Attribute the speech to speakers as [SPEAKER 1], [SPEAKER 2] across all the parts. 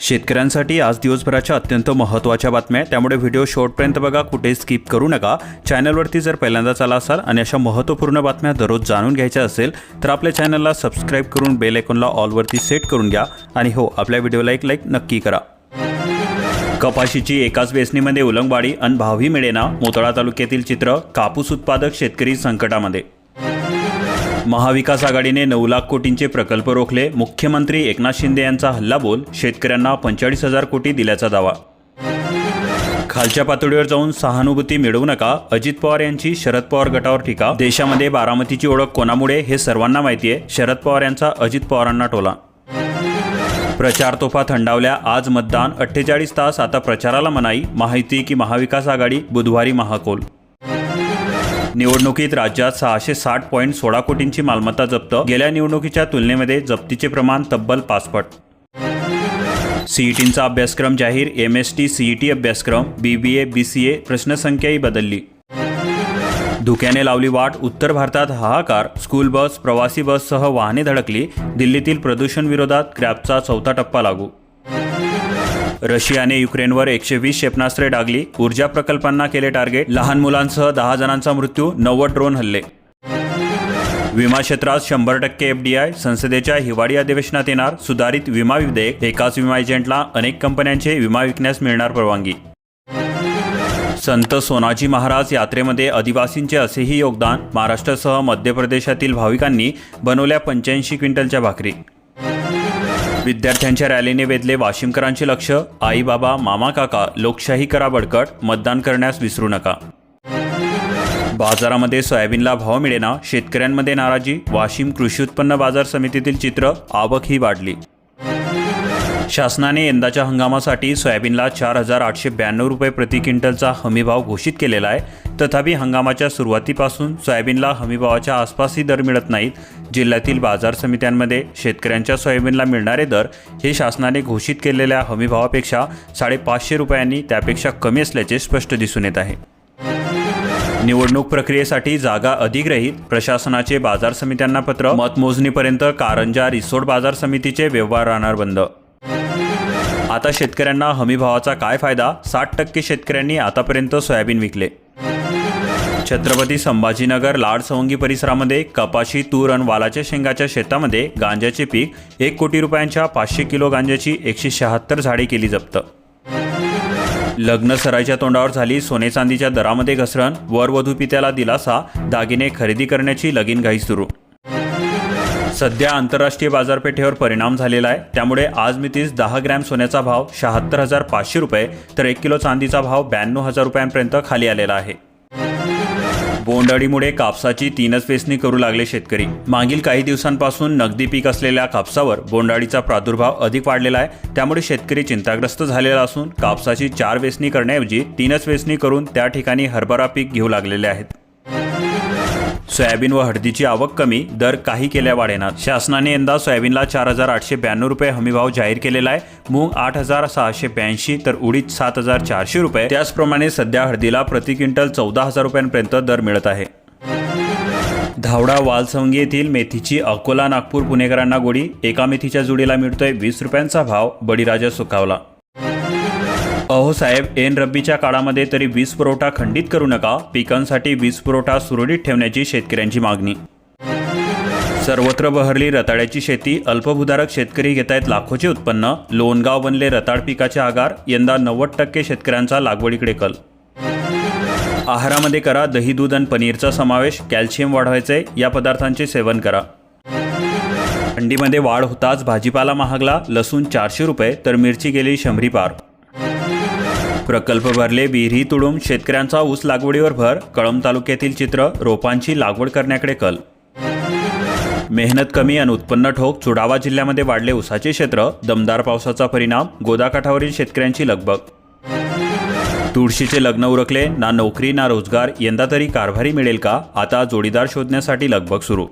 [SPEAKER 1] शेतकऱ्यांसाठी आज दिवसभराच्या अत्यंत महत्त्वाच्या बातम्या आहे त्यामुळे व्हिडिओ शॉर्टपर्यंत बघा कुठे स्किप करू नका. चॅनलवरती जर पहिल्यांदाच आला असाल आणि अशा महत्त्वपूर्ण बातम्या दररोज जाणून घ्यायच्या असेल तर आपल्या चॅनलला सबस्क्राईब करून बेल आयकॉनला ऑलवरती सेट करून घ्या. आणि हो आपल्या व्हिडिओला एक लाईक नक्की करा. कपाशीची एकाच वेचणीमध्ये उलंगवाडी आणि भावही मिळेना मोतळा तालुक्यातील चित्र कापूस उत्पादक शेतकरी संकटामध्ये. महाविकास आघाडीने नऊ लाख कोटींचे प्रकल्प रोखले. मुख्यमंत्री एकनाथ शिंदे यांचा हल्लाबोल शेतकऱ्यांना पंचेचाळीस हजार कोटी दिल्याचा दावा. खालच्या पातळीवर जाऊन सहानुभूती मिळवू नका अजित पवार यांची शरद पवार गटावर टीका. देशामध्ये बारामतीची ओळख कोणामुळे हे सर्वांना माहिती आहे शरद पवार यांचा अजित पवारांना टोला. प्रचार तोफा थंडावल्या आज मतदान अठ्ठेचाळीस तास आता प्रचाराला मनाई. माहिती की महाविकास आघाडी बुधवारी महाकोल. निवडणुकीत राज्यात सहाशे साठ पॉईंट सोळा कोटींची मालमत्ता जप्त. गेल्या निवडणुकीच्या तुलनेमध्ये जप्तीचे प्रमाण तब्बल पाचपट सीईटींचा अभ्यासक्रम जाहीर. एम एस टी सीईटी अभ्यासक्रम. बीबीए बी सी ए प्रश्नसंख्याही बदलली. धुक्याने लावली वाट. उत्तर भारतात हाहाकार. स्कूल बस प्रवासी बससह वाहने धडकली. दिल्लीतील प्रदूषण विरोधात क्रॅपचा चौथा टप्पा लागू. रशियाने युक्रेनवर एकशे वीस क्षेपणास्त्रे डागली. ऊर्जा प्रकल्पांना केले टार्गेट. लहान मुलांसह दहा जणांचा मृत्यू नव्वद ड्रोन हल्ले. विमा क्षेत्रात शंभर टक्के एफडीआय संसदेच्या हिवाळी अधिवेशनात येणार. सुधारित विमा विधेयक. एकाच विमा एजंटला अनेक कंपन्यांचे विमा विकण्यास मिळणार परवानगी. संत सोनाजी महाराज यात्रेमध्ये आदिवासींचे असेही योगदान. महाराष्ट्रासह मध्य प्रदेशातील भाविकांनी बनवल्या पंच्याऐंशी क्विंटलच्या भाकरी. विद्यार्थ्यांच्या रॅलीने वेधले वाशिमकरांचे लक्ष. आई बाबा मामा काका लोकशाही करा बडकट मतदान करण्यास विसरू नका. बाजारामध्ये सोयाबीनला भाव मिळेना शेतकऱ्यांमध्ये नाराजी. वाशिम कृषी उत्पन्न बाजार समितीतील चित्र आवक ही वाढली. शासनाने यंदाच्या हंगामासाठी सोयाबीनला चार हजार आठशे ब्याण्णव रुपये प्रति क्विंटलचा हमीभाव घोषित केलेला आहे. तथापि हंगामाच्या सुरुवातीपासून सोयाबीनला हमीभावाच्या आसपासही दर मिळत नाहीत. जिल्ह्यातील बाजार समित्यांमध्ये शेतकऱ्यांच्या सोयाबीनला मिळणारे दर हे शासनाने घोषित केलेल्या हमीभावापेक्षा साडेपाचशे रुपयांनी त्यापेक्षा कमी असल्याचे स्पष्ट दिसून येत आहे. निवडणूक प्रक्रियेसाठी जागा अधिग्रहित प्रशासनाचे बाजार समित्यांना पत्र मतमोजणीपर्यंत कारंजा रिसोड बाजार समितीचे व्यवहार राहणार बंद. आता शेतकऱ्यांना हमीभावाचा काय फायदा? साठ टक्के शेतकऱ्यांनी आतापर्यंत सोयाबीन विकले. छत्रपती संभाजीनगर लाड सवंगी परिसरामध्ये कपाशी तूर आणि वालाच्या शेंगाच्या शेतामध्ये गांजाचे पीक एक कोटी रुपयांच्या पाचशे किलो गांजाची एकशे शहात्तर झाडे केली जप्त. लग्न सराईच्या तोंडावर झाली सोने चांदीच्या दरामध्ये घसरण वरवधू पित्याला दिलासा दागिने खरेदी करण्याची लगीन घाई सुरू. सध्या आंतरराष्ट्रीय बाजारपेठेवर परिणाम झालेला आहे. त्यामुळे आज मितीस दहा ग्रॅम सोन्याचा भाव शहात्तर हजार पाचशे रुपये तर एक किलो चांदीचा भाव ब्याण्णव हजार रुपयांपर्यंत खाली आलेला आहे. बोंडअळीमुळे कापसाची तीनच वेचणी करू लागले शेतकरी. मागील काही दिवसांपासून नगदी पीक असलेल्या कापसावर बोंडाळीचा प्रादुर्भाव अधिक वाढलेला आहे. त्यामुळे शेतकरी चिंताग्रस्त झालेला असून कापसाची चार वेचणी करण्याऐवजी तीनच वेचणी करून त्या ठिकाणी हरभरा पीक घेऊ लागलेले आहेत. सोयाबीन व हळदीची आवक कमी दर काही केल्या वाढेनात शासनाने यंदा सोयाबीनला चार हजार आठशे ब्याण्णव रुपये हमीभाव जाहीर केलेला आहे. मूग आठ हजार सहाशे ब्याऐंशी तर उडीद सात हजार चारशे रुपये. त्याचप्रमाणे सध्या हळदीला प्रति क्विंटल चौदा हजार रुपयांपर्यंत दर मिळत आहे. धावडा वालसंगी येथील मेथीची अकोला नागपूर पुणेकरांना गोडी. एका मेथीच्या जोडीला मिळतोय वीस रुपयांचा भाव. बळीराजा सुखावला अहो साहेब एन रब्बीच्या काळामध्ये तरी वीज पुरवठा खंडित करू नका. पिकांसाठी वीज पुरवठा सुरळीत ठेवण्याची शेतकऱ्यांची मागणी. सर्वत्र बहरली रताळ्याची शेती अल्पभूधारक शेतकरी घेत आहेत लाखोचे उत्पन्न. लोणगाव बनले रताळ पिकाचे आगार यंदा नव्वद टक्के शेतकऱ्यांचा लागवडीकडे कल. आहारामध्ये करा दही दूध आणि पनीरचा समावेश. कॅल्शियम वाढवायचे या पदार्थांचे सेवन करा. थंडीमध्ये वाढ होताच भाजीपाला महागला. लसूण चारशे रुपये तर मिरची गेली शंभरी पार. प्रकल्प भरले विहिरी तुडून शेतकऱ्यांचा ऊस लागवडीवर भर कळंब तालुक्यातील चित्र रोपांची लागवड करण्याकडे कल. मेहनत कमी आणि उत्पन्न ठोक चुडावा जिल्ह्यामध्ये वाढले ऊसाचे क्षेत्र दमदार पावसाचा परिणाम गोदाकाठावरील शेतकऱ्यांची लगबग. तुळशीचे लग्न उरकले ना नोकरी ना रोजगार यंदा तरी कारभारी मिळेल का? आता जोडीदार शोधण्यासाठी लगबग सुरू.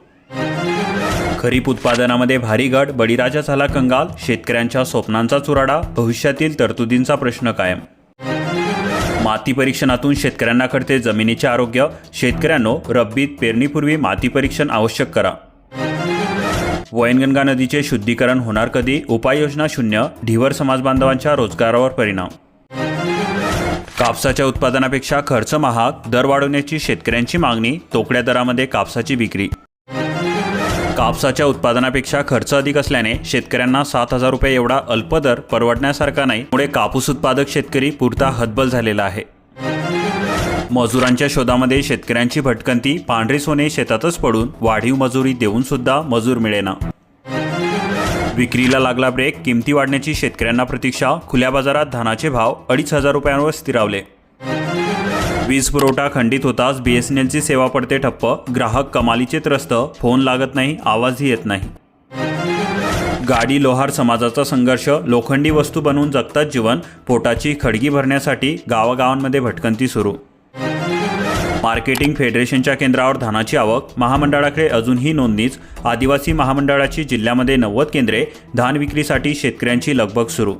[SPEAKER 1] खरीप उत्पादनामध्ये भारी घट बळीराजा झाला कंगाल शेतकऱ्यांच्या स्वप्नांचा चुराडा भविष्यातील तरतुदींचा प्रश्न कायम. माती परीक्षणातून शेतकऱ्यांना कळते जमिनीचे आरोग्य. शेतकऱ्यांनो रब्बीत पेरणीपूर्वी माती परीक्षण आवश्यक करा. वैनगंगा नदीचे शुद्धीकरण होणार कधी? उपाययोजना शून्य ढिवर समाजबांधवांच्या रोजगारावर परिणाम. कापसाच्या उत्पादनापेक्षा खर्च महाग दर वाढवण्याची शेतकऱ्यांची मागणी तोकड्या दरामध्ये कापसाची विक्री. कापसाच्या उत्पादनापेक्षा खर्च अधिक असल्याने शेतकऱ्यांना सात हजार रुपये एवढा अल्प दर परवडण्यासारखा नाही. मुळे कापूस उत्पादक शेतकरी पुरता हतबल झालेला आहे. मजुरांच्या शोधामध्ये शेतकऱ्यांची भटकंती पांढरे सोने शेतातच पडून वाढीव मजुरी देऊन सुद्धा मजूर मिळेना. विक्रीला लागला ब्रेक किमती वाढण्याची शेतकऱ्यांना प्रतीक्षा खुल्या बाजारात धानाचे भाव अडीच हजार रुपयांवर स्थिरावले. वीज पुरवठा खंडित होताच बी एस एन एलची सेवा पडते ठप्प. ग्राहक कमालीचे त्रस्त. फोन लागत नाही आवाजही येत नाही. गाडी लोहार समाजाचा संघर्ष. लोखंडी वस्तू बनवून जगतात जीवन. पोटाची खडगी भरण्यासाठी गावागावांमध्ये भटकंती सुरू. मार्केटिंग फेडरेशनच्या केंद्रावर धानाची आवक. महामंडळाकडे अजूनही नोंदणीच. आदिवासी महामंडळाची जिल्ह्यामध्ये नव्वद केंद्रे. धान विक्रीसाठी शेतकऱ्यांची लगबग सुरू.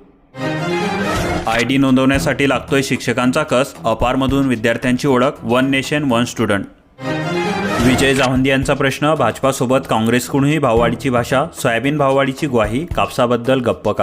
[SPEAKER 1] आय डी नोंदवण्यासाठी लागतोय शिक्षकांचा कस अपारमधून विद्यार्थ्यांची ओळख one nation one student. Vijay Jawandi यांचा प्रश्न भाजपासोबत काँग्रेसकडूनही भाववाढीची भाषा सोयाबीन भाववाढीची ग्वाही कापसाबद्दल गप्प का?